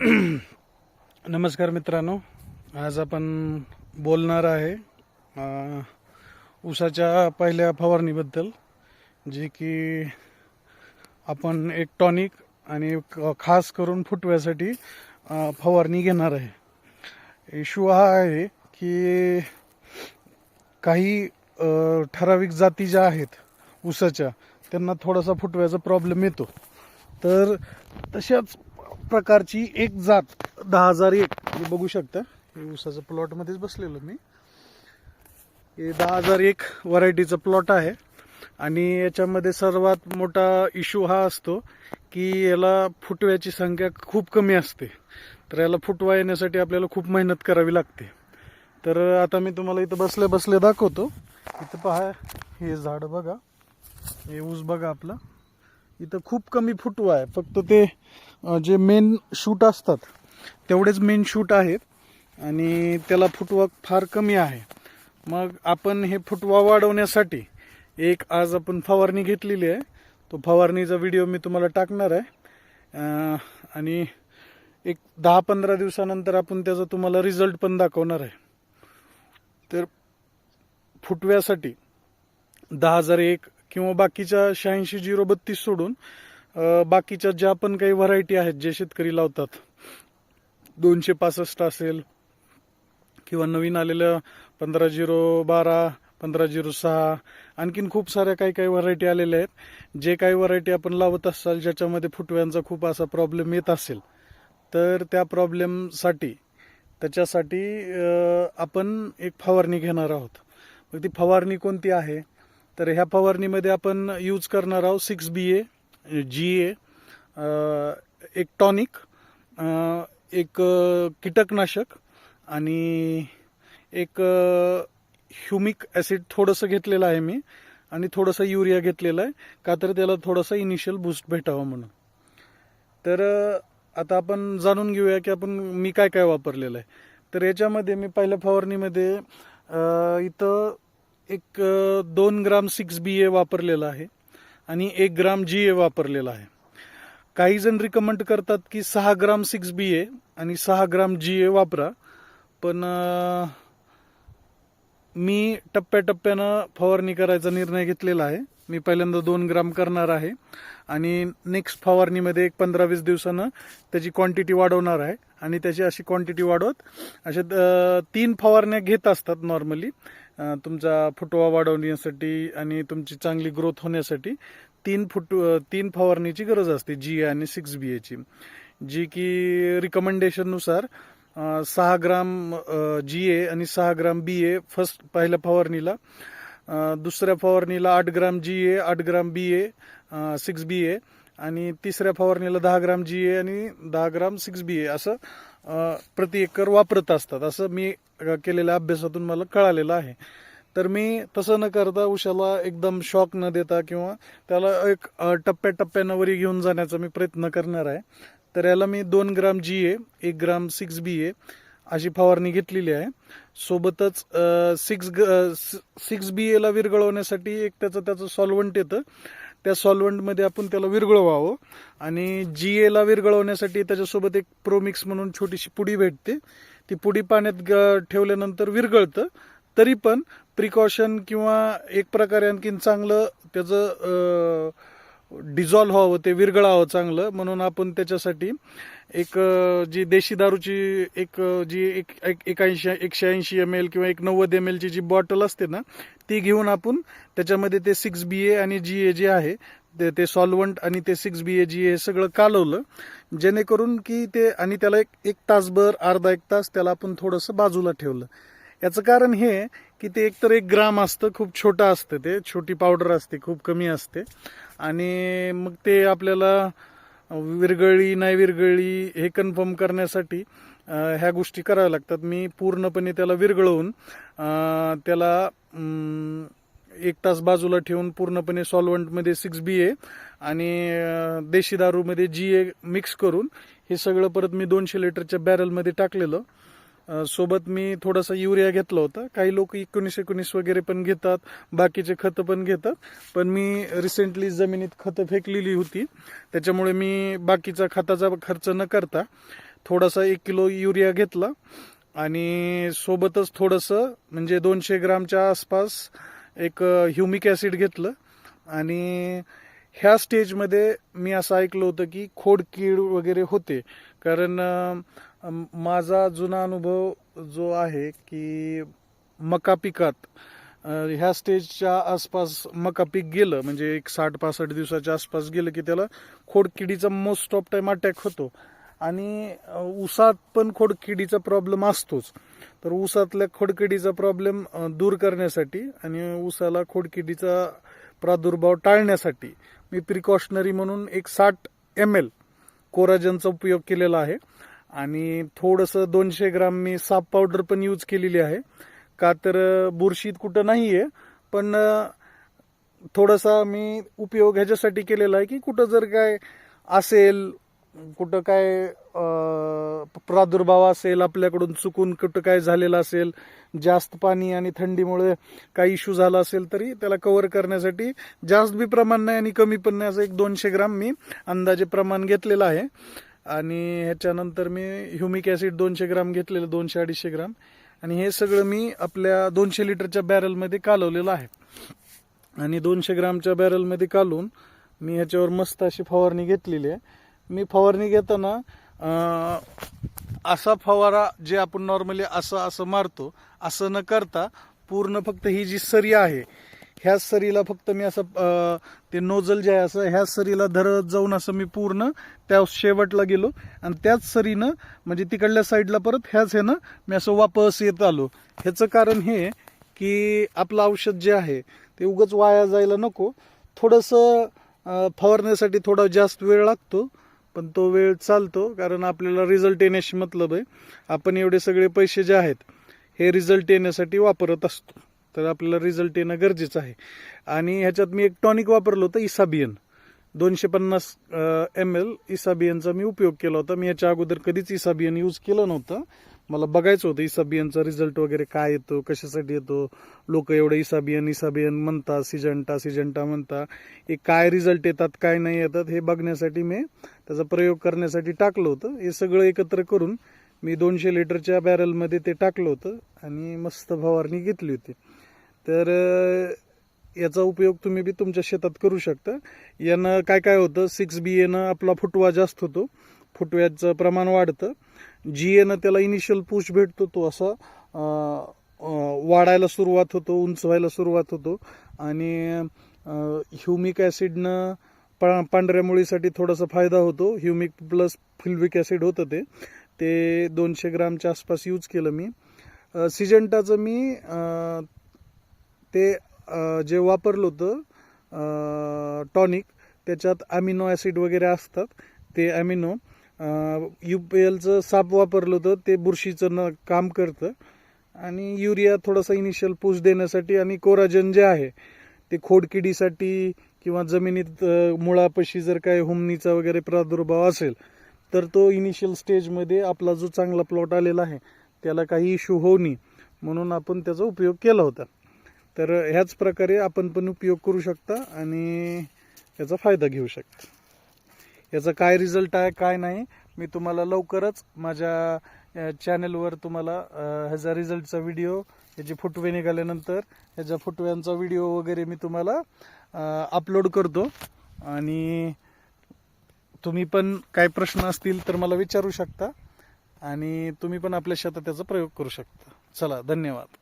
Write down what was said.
नमस्कार मित्रांनो. आज आपण बोलणार आहे उसाच्या ऊसाच्या पहिल्या फवारणीबद्दल जे की आपण एक टॉनिक आणि एक खास करून फुटव्यासाठी फवारणी घेणार आहे. इशू हा आहे की काही ठराविक जाती ज्या आहेत ऊसाच्या त्यांना थोडासा फुटव्याचा प्रॉब्लेम येतो. तर तशाच प्रकारची एक जात दहा हजार एक. हे बघू शकता. हे ऊसाचं प्लॉटमध्येच बसलेलो मी. हे दहा हजार एक व्हरायटीचं प्लॉट आहे. आणि याच्यामध्ये सर्वात मोठा इश्यू हा असतो की याला फुटव्याची संख्या खूप कमी असते. तर याला फुटवा येण्यासाठी आपल्याला खूप मेहनत करावी लागते. तर आता मी तुम्हाला इथं बसल्या बसल्या दाखवतो. इथं पहा हे झाड बघा. हे ऊस बघा आपलं. इथं खूप कमी फुटवा आहे. फक्त ते जे मेन शूट असतात तेवढेच मेन शूट आहेत आणि त्याला फुटवा फार कमी आहे. मग आपण हे फुटवा वाढवण्यासाठी एक आज आपण फवारणी घेतलेली आहे. तो फवारणीचा व्हिडिओ मी तुम्हाला टाकणार आहे. आणि एक दहा पंधरा दिवसानंतर आपण त्याचा तुम्हाला रिझल्ट पण दाखवणार आहे. तर फुटव्यासाठी दहा हजार एक किंवा बाकीच्या शहाऐंशी झिरो बत्तीस सोडून बाकीच्या ज्या पण काही व्हरायटी आहेत जे शेतकरी लावतात दोनशे पासष्ट असेल किंवा नवीन आलेल्या पंधरा झिरो बारा पंधरा झिरो सहा आणखीन खूप साऱ्या काही काही व्हरायटी आलेल्या आहेत. जे काही व्हरायटी आपण लावत असाल ज्याच्यामध्ये फुटव्यांचा खूप असा प्रॉब्लेम येत असेल तर त्या प्रॉब्लेमसाठी त्याच्यासाठी आपण एक फवारणी घेणार आहोत. मग ती फवारणी कोणती आहे? तर ह्या फवारणीमध्ये आपण यूज करणार आहोत सिक्स बी ए जी ए एक टॉनिक एक कीटकनाशक आणि एक ह्युमिक ॲसिड थोडंसं घेतलेलं आहे मी आणि थोडंसं युरिया घेतलेला आहे का तर त्याला थोडंसं इनिशियल बूस्ट भेटावं म्हणून. तर आता आपण जाणून घेऊया की आपण मी काय काय वापरलेलं आहे. तर याच्यामध्ये मी पहिल्या फवारणीमध्ये इथं एक दोन ग्राम सिक्स बी ए वापरलेलं आहे. आणि एक ग्राम जी ए वापरलेला आहे. काही जण रिकमेंड करतात की सहा ग्राम सिक्स बी ए आणि सहा ग्राम जी ए वापरा. पण मी टप्प्याटप्प्यानं फवारणी करायचा निर्णय घेतलेला आहे. मी पहिल्यांदा दोन ग्राम करणार आहे. आणि नेक्स्ट फवारणीमध्ये एक पंधरा वीस दिवसानं त्याची क्वांटिटी वाढवणार आहे. आणि त्याची अशी क्वांटिटी वाढवत अशा तीन फवारण्या घेत असतात नॉर्मली तुमचा फुटवा वाढवण्यासाठी आणि तुमची चांगली ग्रोथ होण्यासाठी तीन फुट तीन फवारणीची गरज असते जी ए आणि सिक्स बी एची जी की रिकमेंडेशननुसार सहा ग्राम जी ए आणि सहा ग्राम बी ए फर्स्ट पहिल्या फवारणीला दुसऱ्या फवारणीला आठ ग्राम जी ए आठ ग्राम बी ए सिक्स बी ए आणि तिसऱ्या फवारणीला दहा ग्राम जी ए आणि दहा ग्राम सिक्स बी ए असं प्रति एकर वापरत असतात. असं मी केलेल्या अभ्यासातून मला कळालेलं आहे. तर मी तसं न करता उशाला एकदम शॉक न देता किंवा त्याला एक टप्प्याटप्प्यानं वरी घेऊन जाण्याचा मी प्रयत्न करणार आहे. तर याला मी दोन ग्राम जी ए एक ग्राम सिक्स बी ए अशी फवारणी घेतलेली आहे. सोबतच सिक्स सिक्स बी एला विरघळवण्यासाठी एक त्याचं त्याचं सॉल्वंट येतं. त्या सॉल्वंटमध्ये आपण त्याला विरघळवावं. आणि जी एला विरघळवण्यासाठी त्याच्यासोबत एक प्रोमिक्स म्हणून छोटीशी पुडी भेटते. ती पुडी पाण्यात ग- ठेवल्यानंतर विरघळतं. तरी पण प्रिकॉशन किंवा एक प्रकारे आणखीन चांगलं त्याचं डिझॉल्व्ह व्हावं ते विरघळावं चांगलं. म्हणून आपण त्याच्यासाठी एक जी देशी दारूची एक जी एक एकाऐंशी एकशे ऐंशी एम एल किंवा एक नव्वद एम एलची जी बॉटल असते ना ती घेऊन आपण त्याच्यामध्ये ते सिक्स बी ए आणि जी ए जे आहे ते ते सॉल्वंट आणि ते सिक्स बी ए जी ए सगळं कालवलं. जेणेकरून की ते आणि त्याला एक एक तासभर अर्धा एक तास त्याला आपण थोडंसं बाजूला ठेवलं. याचं कारण हे आहे की ते एकतर एक ग्राम असतं खूप छोटं असतं ते छोटी पावडर असते खूप कमी असते. आणि मग ते आपल्याला विरगळी नाही विरगळी हे कन्फर्म करण्यासाठी ह्या गोष्टी कराव्या लागतात. मी पूर्णपणे त्याला विरगळवून त्याला एक तास बाजूला ठेवून पूर्णपणे सॉल्वंटमध्ये सिक्स बी ए आणि देशी दारूमध्ये जी ए मिक्स करून हे सगळं परत मी दोनशे लिटरच्या बॅरलमध्ये टाकलेलं. सोबत मी थोडासा युरिया घेतला होता. काही लोक एकोणीस एकोणीस वगैरे पण घेतात बाकीचे खतं पण घेतात. पण मी रिसेंटली जमिनीत खतं फेकलेली होती. त्याच्यामुळे मी बाकीचा खताचा खर्च न करता थोडासा एक किलो युरिया घेतला. आणि सोबतच थोडंसं म्हणजे दोनशे ग्रामच्या आसपास एक ह्युमिक ॲसिड घेतलं. आणि ह्या स्टेजमध्ये मी असं ऐकलं होतं की खोडकीड वगैरे होते. कारण माझा जुना अनुभव जो आहे की मका पिकात ह्या स्टेजच्या आसपास मका पीक गेलं म्हणजे एक साठ पासष्ट दिवसाच्या आसपास गेलं की त्याला खोडकिडीचा मोस्ट ऑफ टाइम अटॅक होतो. आणि उसात पण खोडकिडीचा प्रॉब्लेम असतोच. तर उसातल्या खोडकिडीचा प्रॉब्लेम दूर करण्यासाठी आणि उसाला खोडकिडीचा प्रादुर्भाव टाळण्यासाठी मी प्रिकॉशनरी म्हणून एक साठ एम एल कोराजनचा उपयोग केलेला आहे. आणि थोडंसं दोनशे ग्राम मी साप पावडर पण यूज केलेली आहे. का तर बुरशीत कुठं नाही आहे पण थोडासा मी उपयोग ह्याच्यासाठी केलेला आहे की कुठं जर काय असेल कुठं काय प्रादुर्भाव असेल आपल्याकडून चुकून कुठं काय झालेलं असेल जास्त पाणी आणि थंडीमुळे काही इश्यू झाला असेल तरी त्याला कव्हर करण्यासाठी जास्त बी प्रमाण नाही आणि कमी पण नाही असं एक दोनशे ग्राम मी अंदाजे प्रमाण घेतलेलं आहे. आणि ह्याच्यानंतर मी ह्युमिक ॲसिड दोनशे ग्राम घेतलेलं दोनशे अडीचशे ग्राम. आणि हे सगळं मी आपल्या दोनशे लिटरच्या बॅरलमध्ये कालवलेलं आहे. आणि दोनशे ग्रामच्या बॅरलमध्ये कालून मी ह्याच्यावर मस्त अशी फवारणी घेतलेली आहे. मी फवारणी घेताना असा फवारा जे आपण नॉर्मली असं असं मारतो असं न करता पूर्ण फक्त ही जी सरी आहे ह्या सरीला फक्त मी असं ते नोजल जे आहे असं ह्या सरीला धरत जाऊन असं मी पूर्ण त्या शेवटला गेलो. आणि त्याच सरीनं म्हणजे तिकडल्या साईडला परत ह्याच ह्यानं मी असं वापस येत आलो. ह्याचं कारण हे की आपलं औषध जे आहे ते उगच वाया जायला नको. थोडंसं फवारण्यासाठी थोडा जास्त वेळ लागतो पण तो वेळ चालतो कारण आपल्याला रिझल्ट येण्याशी मतलब आहे. आपण एवढे सगळे पैसे जे आहेत हे रिझल्ट येण्यासाठी वापरत असतो. तर आपल्याला रिझल्ट येणं गरजेचं आहे. आणि ह्याच्यात मी एक टॉनिक वापरलं होतं इसाबियन दोनशे पन्नास एम एल इसाबियनचा मी उपयोग केला होता. मी याच्या अगोदर कधीच इसाबियन यूज केलं नव्हतं. मला बघायचं होतं इसाबियनचा रिझल्ट वगैरे काय येतो कशासाठी येतो. लोक एवढं इसाबियन इसाबियन म्हणतात सिजंटा सिजंटा म्हणता हे काय रिझल्ट येतात काय नाही येतात हे बघण्यासाठी मी त्याचा प्रयोग करण्यासाठी टाकलं होतं. हे सगळं एकत्र करून मी दोनशे लिटरच्या बॅरलमध्ये ते टाकलं होतं आणि मस्त फवारणी घेतली होती. तर याचा उपयोग तुम्ही बी तुमच्या शेतात करू शकता. यानं काय काय होतं सिक्स बी एनं आपला फुटवा जास्त होतो. फुटव्याचं प्रमाण वाढतं. जी एनं त्याला इनिशियल पुश भेटतो तो असा वाढायला सुरुवात होतो उंच व्हायला सुरुवात होतो. आणि ह्युमिक ॲसिडनं पा पांढऱ्या मुळीसाठी थोडासा फायदा होतो. ह्युमिक प्लस फिल्विक ॲसिड होतं ते. ते दोनशे ग्रामच्या आसपास यूज केलं मी. सिजंटाचं मी ते जे वापरलं होतं टॉनिक त्याच्यात अमिनो ॲसिड वगैरे असतात ते अमिनो यू पी एलचं साप वापरलं होतं ते बुरशीचं न काम करतं. आणि युरिया थोडासा इनिशियल पूस देण्यासाठी आणि कोराजन जे आहे ते खोडकिडीसाठी किंवा जमिनीत मुळापशी मुळापाशी जर काय हुमनीचा वगैरे प्रादुर्भाव असेल तर तो इनिशियल स्टेजमध्ये आपला जो चांगला प्लॉट आलेला आहे त्याला काही इश्यू होऊ नये. म्हणून आपण त्याचा उपयोग केला होता. तर ह्याच प्रकारे आपण पण उपयोग करू शकता आणि याचा फायदा घेऊ शकता. याचा काय रिझल्ट आहे काय नाही मी तुम्हाला लवकरच माझ्या चॅनेलवर चॅनलवर तुम्हाला ह्याचा रिझल्टचा व्हिडिओ ह्याचे फुटवे निघाल्यानंतर ह्याच्या फुटव्यांचा व्हिडिओ वगैरे मी तुम्हाला अपलोड करतो. आणि तुम्ही पण काय प्रश्न असतील तर मला विचारू शकता आणि तुम्ही पण आपल्या शेतात त्याचा प्रयोग करू शकता. चला धन्यवाद.